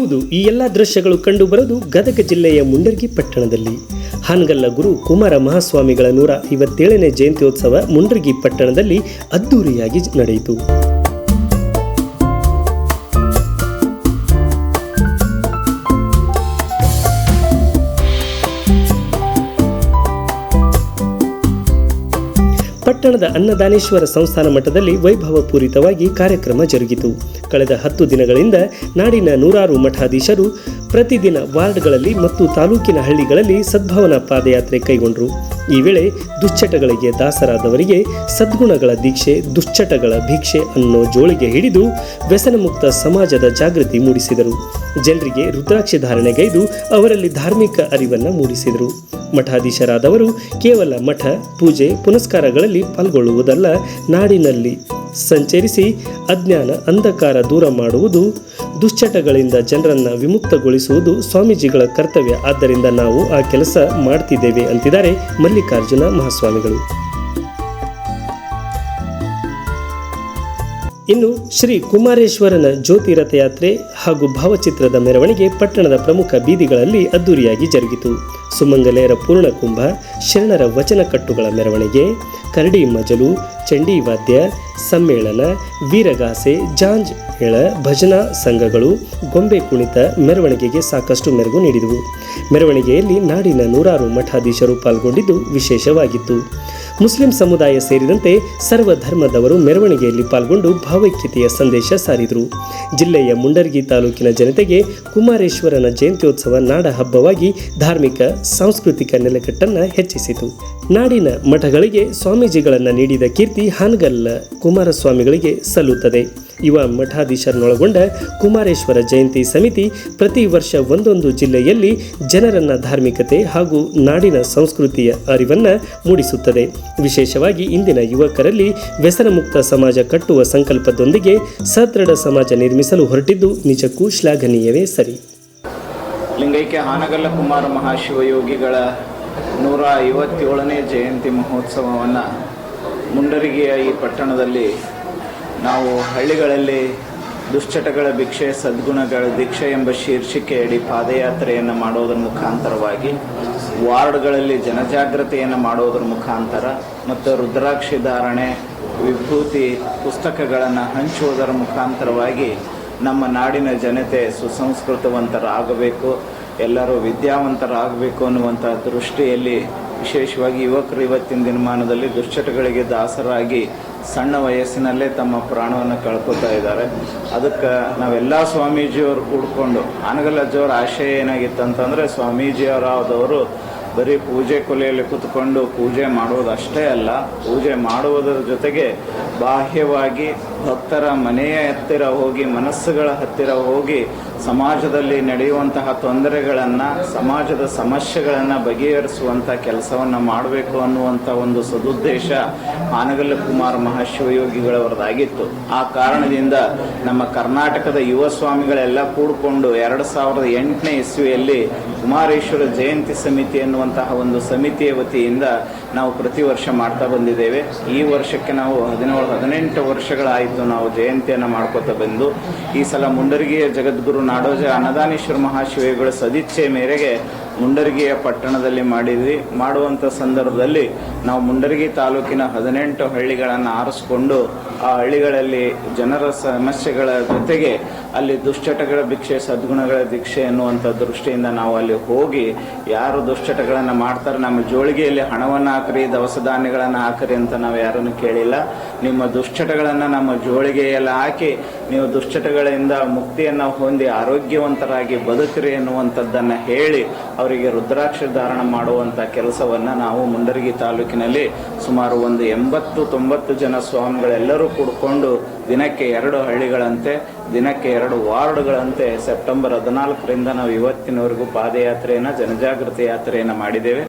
ಹೌದು, ಈ ಎಲ್ಲ ದೃಶ್ಯಗಳು ಕಂಡುಬರೋದು ಗದಗ ಜಿಲ್ಲೆಯ ಮುಂಡರ್ಗಿ ಪಟ್ಟಣದಲ್ಲಿ. ಹಾನಗಲ್ಲ ಗುರು ಕುಮಾರ ಮಹಾಸ್ವಾಮಿಗಳ ನೂರ ಐವತ್ತೇಳನೇ ಜಯಂತ್ಯೋತ್ಸವ ಮುಂಡರ್ಗಿ ಪಟ್ಟಣದಲ್ಲಿ ಅದ್ದೂರಿಯಾಗಿ ನಡೆಯಿತು. ಪಟ್ಟಣದ ಅನ್ನದಾನೇಶ್ವರ ಸಂಸ್ಥಾನ ಮಠದಲ್ಲಿ ವೈಭವಪೂರಿತವಾಗಿ ಕಾರ್ಯಕ್ರಮ ಜರುಗಿತು. ಕಳೆದ ಹತ್ತು ದಿನಗಳಿಂದ ನಾಡಿನ ನೂರಾರು ಮಠಾಧೀಶರು ಪ್ರತಿದಿನ ವಾರ್ಡ್ಗಳಲ್ಲಿ ಮತ್ತು ತಾಲೂಕಿನ ಹಳ್ಳಿಗಳಲ್ಲಿ ಸದ್ಭಾವನಾ ಪಾದಯಾತ್ರೆ ಕೈಗೊಂಡರು. ಈ ವೇಳೆ ದುಶ್ಚಟಗಳಿಗೆ ದಾಸರಾದವರಿಗೆ ಸದ್ಗುಣಗಳ ದೀಕ್ಷೆ, ದುಶ್ಚಟಗಳ ಭಿಕ್ಷೆ ಅನ್ನೋ ಜೋಳಿಗೆ ಹಿಡಿದು ವ್ಯಸನಮುಕ್ತ ಸಮಾಜದ ಜಾಗೃತಿ ಮೂಡಿಸಿದರು. ಜನರಿಗೆ ರುದ್ರಾಕ್ಷಿ ಧಾರಣೆಗೈದು ಅವರಲ್ಲಿ ಧಾರ್ಮಿಕ ಅರಿವನ್ನು ಮೂಡಿಸಿದರು. ಮಠಾಧೀಶರಾದವರು ಕೇವಲ ಮಠ, ಪೂಜೆ, ಪುನಸ್ಕಾರಗಳಲ್ಲಿ ಪಾಲ್ಗೊಳ್ಳುವುದಲ್ಲ, ನಾಡಿನಲ್ಲಿ ಸಂಚರಿಸಿ ಅಜ್ಞಾನ ಅಂಧಕಾರ ದೂರ ಮಾಡುವುದು, ದುಶ್ಚಟಗಳಿಂದ ಜನರನ್ನು ವಿಮುಕ್ತಗೊಳಿಸುವುದು ಸ್ವಾಮೀಜಿಗಳ ಕರ್ತವ್ಯ. ಆದ್ದರಿಂದ ನಾವು ಆ ಕೆಲಸ ಮಾಡ್ತಿದ್ದೇವೆ ಅಂತಿದ್ದಾರೆ ಮಲ್ಲಿಕಾರ್ಜುನ ಮಹಾಸ್ವಾಮಿಗಳು. ಇನ್ನು ಶ್ರೀ ಕುಮಾರೇಶ್ವರನ ಜ್ಯೋತಿ ರಥಯಾತ್ರೆ ಹಾಗೂ ಭಾವಚಿತ್ರದ ಮೆರವಣಿಗೆ ಪಟ್ಟಣದ ಪ್ರಮುಖ ಬೀದಿಗಳಲ್ಲಿ ಅದ್ದೂರಿಯಾಗಿ ಜರುಗಿತು. ಸುಮಂಗಲೆಯರ ಪೂರ್ಣಕುಂಭ, ಶರಣರ ವಚನ ಕಟ್ಟುಗಳ ಮೆರವಣಿಗೆ, ಕರಡಿ ಮಜಲು, ಚಂಡಿ ವಾದ್ಯ, ಸಮ್ಮೇಳನ, ವೀರಗಾಸೆ, ಜಾಂಜ್ ಮೇಳ ಭಜನಾ ಸಂಘಗಳು, ಗೊಂಬೆ ಕುಣಿತ ಮೆರವಣಿಗೆಗೆ ಸಾಕಷ್ಟು ಮೆರುಗು ನೀಡಿದವು. ಮೆರವಣಿಗೆಯಲ್ಲಿ ನಾಡಿನ ನೂರಾರು ಮಠಾಧೀಶರು ಪಾಲ್ಗೊಂಡಿದ್ದು ವಿಶೇಷವಾಗಿತ್ತು. ಮುಸ್ಲಿಂ ಸಮುದಾಯ ಸೇರಿದಂತೆ ಸರ್ವ ಧರ್ಮದವರು ಮೆರವಣಿಗೆಯಲ್ಲಿ ಪಾಲ್ಗೊಂಡು ಭಾವೈಕ್ಯತೆಯ ಸಂದೇಶ ಸಾರಿದರು. ಜಿಲ್ಲೆಯ ಮುಂಡರ್ಗಿ ತಾಲೂಕಿನ ಜನತೆಗೆ ಕುಮಾರೇಶ್ವರನ ಜಯಂತ್ಯೋತ್ಸವ ನಾಡ ಹಬ್ಬವಾಗಿ ಧಾರ್ಮಿಕ, ಸಾಂಸ್ಕೃತಿಕ ನೆಲೆಕಟ್ಟನ್ನು ಹೆಚ್ಚಿಸಿತು. ನಾಡಿನ ಮಠಗಳಿಗೆ ಸ್ವಾಮೀಜಿಗಳನ್ನು ನೀಡಿದ ಕೀರ್ತಿ ಹಾನಗಲ್ಲ ಕುಮಾರಸ್ವಾಮಿಗಳಿಗೆ ಸಲ್ಲುತ್ತದೆ. ಯುವ ಮಠಾಧೀಶರನ್ನೊಳಗೊಂಡ ಕುಮಾರೇಶ್ವರ ಜಯಂತಿ ಸಮಿತಿ ಪ್ರತಿ ವರ್ಷ ಒಂದೊಂದು ಜಿಲ್ಲೆಯಲ್ಲಿ ಜನರನ್ನ ಧಾರ್ಮಿಕತೆ ಹಾಗೂ ನಾಡಿನ ಸಂಸ್ಕೃತಿಯ ಅರಿವನ್ನು ಮೂಡಿಸುತ್ತದೆ. ವಿಶೇಷವಾಗಿ ಇಂದಿನ ಯುವಕರಲ್ಲಿ ವ್ಯಸನಮುಕ್ತ ಸಮಾಜ ಕಟ್ಟುವ ಸಂಕಲ್ಪದೊಂದಿಗೆ ಸದೃಢ ಸಮಾಜ ನಿರ್ಮಿಸಲು ಹೊರಟಿದ್ದು ನಿಜಕ್ಕೂ ಶ್ಲಾಘನೀಯವೇ ಸರಿ. ಲಿಂಗೈಕ್ಯ ಹಾನಗಲ್ಲ ಕುಮಾರ ಮಹಾಶಿವಯೋಗಿಗಳ ನೂರ ಐವತ್ತೇಳನೇ ಜಯಂತಿ ಮಹೋತ್ಸವವನ್ನು ಮುಂಡರಿಗೆಯ ಈ ಪಟ್ಟಣದಲ್ಲಿ ನಾವು ಹಳ್ಳಿಗಳಲ್ಲಿ ದುಶ್ಚಟಗಳ ಭಿಕ್ಷೆ, ಸದ್ಗುಣಗಳ ದೀಕ್ಷೆ ಎಂಬ ಶೀರ್ಷಿಕೆಯಡಿ ಪಾದಯಾತ್ರೆಯನ್ನು ಮಾಡೋದರ ಮುಖಾಂತರವಾಗಿ ವಾರ್ಡ್ಗಳಲ್ಲಿ ಜನಜಾಗೃತಿಯನ್ನು ಮಾಡುವುದರ ಮುಖಾಂತರ ಮತ್ತು ರುದ್ರಾಕ್ಷಿ ಧಾರಣೆ, ವಿಭೂತಿ ಪುಸ್ತಕಗಳನ್ನು ಹಂಚುವುದರ ಮುಖಾಂತರವಾಗಿ ನಮ್ಮ ನಾಡಿನ ಜನತೆ ಸುಸಂಸ್ಕೃತವಂತರಾಗಬೇಕು, ಎಲ್ಲರೂ ವಿದ್ಯಾವಂತರಾಗಬೇಕು ಅನ್ನುವಂಥ ದೃಷ್ಟಿಯಲ್ಲಿ ವಿಶೇಷವಾಗಿ ಯುವಕರು ಇವತ್ತಿನ ದಿನಮಾನದಲ್ಲಿ ದುಶ್ಚಟಗಳಿಗೆ ದಾಸರಾಗಿ ಸಣ್ಣ ವಯಸ್ಸಿನಲ್ಲೇ ತಮ್ಮ ಪ್ರಾಣವನ್ನು ಕಳ್ಕೊತಾ ಇದ್ದಾರೆ. ಅದಕ್ಕೆ ನಾವೆಲ್ಲ ಸ್ವಾಮೀಜಿಯವರು ಕೂಡ್ಕೊಂಡು, ಆನಗಲಜ್ಜವರ ಆಶಯ ಏನಾಗಿತ್ತು ಅಂತಂದರೆ ಸ್ವಾಮೀಜಿಯವರಾದವರು ಬರೀ ಪೂಜೆ ಕೊಲೆಯಲ್ಲಿ ಕೂತ್ಕೊಂಡು ಪೂಜೆ ಮಾಡುವುದಷ್ಟೇ ಅಲ್ಲ, ಪೂಜೆ ಮಾಡುವುದರ ಜೊತೆಗೆ ಬಾಹ್ಯವಾಗಿ ಭಕ್ತರ ಮನೆಯ ಹತ್ತಿರ ಹೋಗಿ, ಮನಸ್ಸುಗಳ ಹತ್ತಿರ ಹೋಗಿ ಸಮಾಜದಲ್ಲಿ ನಡೆಯುವಂತಹ ತೊಂದರೆಗಳನ್ನು, ಸಮಾಜದ ಸಮಸ್ಯೆಗಳನ್ನು ಬಗೆಹರಿಸುವಂಥ ಕೆಲಸವನ್ನು ಮಾಡಬೇಕು ಅನ್ನುವಂಥ ಒಂದು ಸದುದ್ದೇಶ ಆನಗಲ್ಲ ಕುಮಾರ್ ಮಹಾಶಿವಯೋಗಿಗಳವರದಾಗಿತ್ತು ಆ ಕಾರಣದಿಂದ ನಮ್ಮ ಕರ್ನಾಟಕದ ಯುವ ಸ್ವಾಮಿಗಳೆಲ್ಲ ಕೂಡಿಕೊಂಡು ಎರಡು ಸಾವಿರದ ಎಂಟನೇ ಇಸ್ವಿಯಲ್ಲಿ ಕುಮಾರೇಶ್ವರ ಜಯಂತಿ ಸಮಿತಿ ಎನ್ನುವಂತಹ ಒಂದು ಸಮಿತಿಯ ವತಿಯಿಂದ ನಾವು ಪ್ರತಿ ವರ್ಷ ಮಾಡ್ತಾ ಬಂದಿದ್ದೇವೆ. ಈ ವರ್ಷಕ್ಕೆ ನಾವು ಹದಿನೇಳು, ಹದಿನೆಂಟು ವರ್ಷಗಳಾಯಿತು ನಾವು ಜಯಂತಿಯನ್ನು ಮಾಡ್ಕೋತಾ ಬಂದು, ಈ ಸಲ ಮುಂಡರಗಿಯ ಜಗದ್ಗುರು ನಾಡೋಜ ಅನ್ನದಾನೇಶ್ವರ ಮಹಾಶಿವಗಳ ಸದಿಚ್ಛೆ ಮೇರೆಗೆ ಮುಂಡರಗಿಯ ಪಟ್ಟಣದಲ್ಲಿ ಮಾಡಿದ್ವಿ. ಮಾಡುವಂಥ ಸಂದರ್ಭದಲ್ಲಿ ನಾವು ಮುಂಡರಗಿ ತಾಲೂಕಿನ ಹದಿನೆಂಟು ಹಳ್ಳಿಗಳನ್ನು ಆರಿಸ್ಕೊಂಡು ಆ ಹಳ್ಳಿಗಳಲ್ಲಿ ಜನರ ಸಮಸ್ಯೆಗಳ ಜೊತೆಗೆ ಅಲ್ಲಿ ದುಶ್ಚಟಗಳ ಭಿಕ್ಷೆ, ಸದ್ಗುಣಗಳ ದೀಕ್ಷೆ ಎನ್ನುವಂಥ ದೃಷ್ಟಿಯಿಂದ ನಾವು ಅಲ್ಲಿ ಹೋಗಿ ಯಾರು ದುಶ್ಚಟಗಳನ್ನು ಮಾಡ್ತಾರೆ, ನಮ್ಮ ಜೋಳಿಗೆಯಲ್ಲಿ ಹಣವನ್ನು ಹಾಕ್ರಿ ದವಸ ಧಾನ್ಯಗಳನ್ನು ಹಾಕ್ರಿ ಅಂತ ನಾವು ಯಾರನ್ನು ಕೇಳಿಲ್ಲ. ನಿಮ್ಮ ದುಶ್ಚಟಗಳನ್ನು ನಮ್ಮ ಜೋಳಿಗೆಯಲ್ಲಿ ಹಾಕಿ ನೀವು ದುಶ್ಚಟಗಳಿಂದ ಮುಕ್ತಿಯನ್ನು ಹೊಂದಿ ಆರೋಗ್ಯವಂತರಾಗಿ ಬದುಕಿರಿ ಎನ್ನುವಂಥದ್ದನ್ನು ಹೇಳಿ ಅವರಿಗೆ ರುದ್ರಾಕ್ಷ ಧಾರಣ ಮಾಡುವಂಥ ಕೆಲಸವನ್ನು ನಾವು ಮುಂಡರಗಿ ತಾಲೂಕಿನಲ್ಲಿ ಸುಮಾರು ಒಂದು ಎಂಬತ್ತು ತೊಂಬತ್ತು ಜನ ಸ್ವಾಮಿಗಳೆಲ್ಲರೂ ಕೂಡಿಕೊಂಡು ದಿನಕ್ಕೆ ಎರಡು ಹಳ್ಳಿಗಳಂತೆ, ದಿನಕ್ಕೆ ಎರಡು ವಾರ್ಡ್ಗಳಂತೆ ಸೆಪ್ಟೆಂಬರ್ ಹದಿನಾಲ್ಕರಿಂದ ನಾವು ಇವತ್ತಿನವರೆಗೂ ಪಾದಯಾತ್ರೆಯನ್ನು, ಜನಜಾಗೃತಿ ಯಾತ್ರೆಯನ್ನು ಮಾಡಿದ್ದೇವೆ.